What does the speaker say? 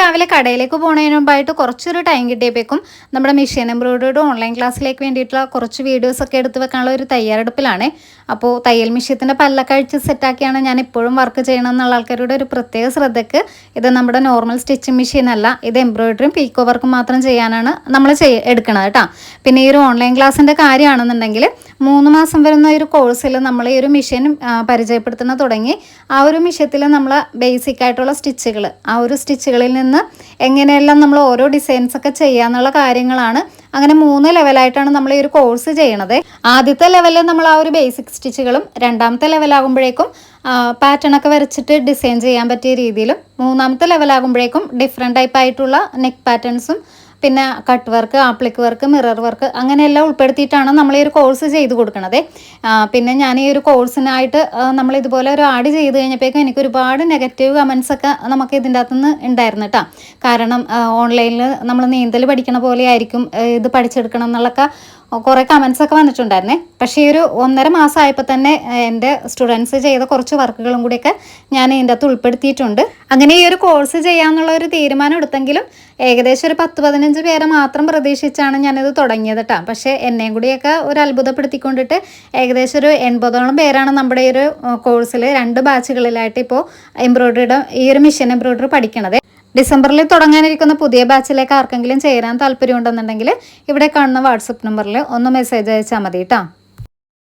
രാവിലെ കടയിലേക്ക് പോകുന്നതിന് മുമ്പായിട്ട് കുറച്ചൊരു ടൈം കിട്ടിയപ്പോഴേക്കും നമ്മുടെ മെഷീൻ എംബ്രോയിഡറിയുടെ ഓൺലൈൻ ക്ലാസ്സിലേക്ക് വേണ്ടിയിട്ടുള്ള കുറച്ച് വീഡിയോസൊക്കെ എടുത്ത് വെക്കാനുള്ള ഒരു തയ്യാറെടുപ്പിലാണ്. അപ്പോൾ തയ്യൽ മിഷ്യത്തിന്റെ പല്ലൊക്കെ സെറ്റാക്കിയാണ് ഞാൻ ഇപ്പോഴും വർക്ക് ചെയ്യണം എന്നുള്ള ആൾക്കാരുടെ ഒരു പ്രത്യേക ശ്രദ്ധയ്ക്ക് ഇത് നമ്മുടെ നോർമൽ സ്റ്റിച്ചിങ് മെഷീൻ അല്ല ഇത് എംബ്രോയിഡറിയും പീക്കോ വർക്കും മാത്രം ചെയ്യാനാണ് നമ്മൾ ചെയ്യ എടുക്കണത് കേട്ടോ പിന്നെ ഈ ഒരു ഓൺലൈൻ ക്ലാസ്സിന്റെ കാര്യമാണെന്നുണ്ടെങ്കിൽ മൂന്ന് മാസം വരുന്ന ഒരു കോഴ്സിൽ നമ്മൾ ഈ ഒരു മെഷീൻ പരിചയപ്പെടുത്തുന്ന തുടങ്ങി ആ ഒരു മിഷ്യത്തിൽ നമ്മൾ ബേസിക് ആയിട്ടുള്ള സ്റ്റിച്ചുകൾ ആ ഒരു സ്റ്റിച്ചുകളിൽ എങ്ങനെയെല്ലാം നമ്മൾ ഓരോ ഡിസൈൻസ് ഒക്കെ ചെയ്യാന്നുള്ള കാര്യങ്ങളാണ്. അങ്ങനെ മൂന്ന് ലെവലായിട്ടാണ് നമ്മൾ ഈ ഒരു കോഴ്സ് ചെയ്യണത്. ആദ്യത്തെ ലെവലിൽ നമ്മൾ ആ ഒരു ബേസിക് സ്റ്റിച്ചുകളും രണ്ടാമത്തെ ലെവലാകുമ്പോഴേക്കും പാറ്റേൺ ഒക്കെ വരച്ചിട്ട് ഡിസൈൻ ചെയ്യാൻ പറ്റിയ രീതിയിലും മൂന്നാമത്തെ ലെവലാകുമ്പോഴേക്കും ഡിഫറെന്റ് ടൈപ്പ് ആയിട്ടുള്ള നെക്ക് പാറ്റേൺസും പിന്നെ cut work applique work mirror work അങ്ങനെയെല്ലാം ഉൾപ്പെടുത്തിയിട്ടാണ് നമ്മൾ ഈ ഒരു കോഴ്സ് ചെയ്ത് കൊടുക്കുന്നത് പിന്നെ ഞാൻ ഈ ഒരു കോഴ്സിനായിട്ട് നമ്മൾ ഇതുപോലെ ഒരു ആഡ് ചെയ്ത് കഴിഞ്ഞപ്പോഴേക്കും എനിക്ക് ഒരുപാട് നെഗറ്റീവ് കമൻസ് ഒക്കെ നമുക്ക് ഇതിന്റെ അകത്തുനിന്ന് ഉണ്ടായിരുന്നു കേട്ടോ കാരണം ഓൺലൈനിൽ നമ്മൾ നീന്തൽ പഠിക്കണ പോലെ ആയിരിക്കും ഇത് പഠിച്ചെടുക്കണം എന്നുള്ളൊക്കെ കുറേ കമൻസ് ഒക്കെ വന്നിട്ടുണ്ടായിരുന്നേ. പക്ഷേ ഒരു ഒന്നര മാസമായപ്പോൾ തന്നെ എന്റെ സ്റ്റുഡൻസ് ചെയ്ത കുറച്ച് വർക്കുകളും കൂടിയൊക്കെ ഞാൻ ഇതിന്റെ അകത്ത് ഉൾപ്പെടുത്തിയിട്ടുണ്ട്. അങ്ങനെ ഈ ഒരു കോഴ്സ് ചെയ്യാന്നുള്ള ഒരു തീരുമാനം എടുത്തെങ്കിലും ഏകദേശം ഒരു പത്ത് പതിനഞ്ച് പേരെ മാത്രം പ്രതീക്ഷിച്ചാണ് ഞാനിത് തുടങ്ങിയത് കേട്ടോ പക്ഷേ എന്നെയും കൂടിയൊക്കെ ഒരു അത്ഭുതപ്പെടുത്തിക്കൊണ്ടിട്ട് ഏകദേശം ഒരു എൺപതോളം പേരാണ് നമ്മുടെ ഈ ഒരു കോഴ്സിൽ രണ്ട് ബാച്ചുകളിലായിട്ട് ഇപ്പോൾ എംബ്രോയിഡറിയുടെ ഈ ഒരു മിഷൻ എംബ്രോയിഡറി പഠിക്കണത്. ഡിസംബറിൽ തുടങ്ങാനിരിക്കുന്ന പുതിയ ബാച്ചിലേക്ക് ആർക്കെങ്കിലും ചേരാൻ താല്പര്യമുണ്ടെന്നുണ്ടെങ്കിൽ ഇവിടെ കാണുന്ന വാട്സപ്പ് നമ്പറിൽ ഒന്ന് മെസ്സേജ് അയച്ചാൽ മതി കേട്ടോ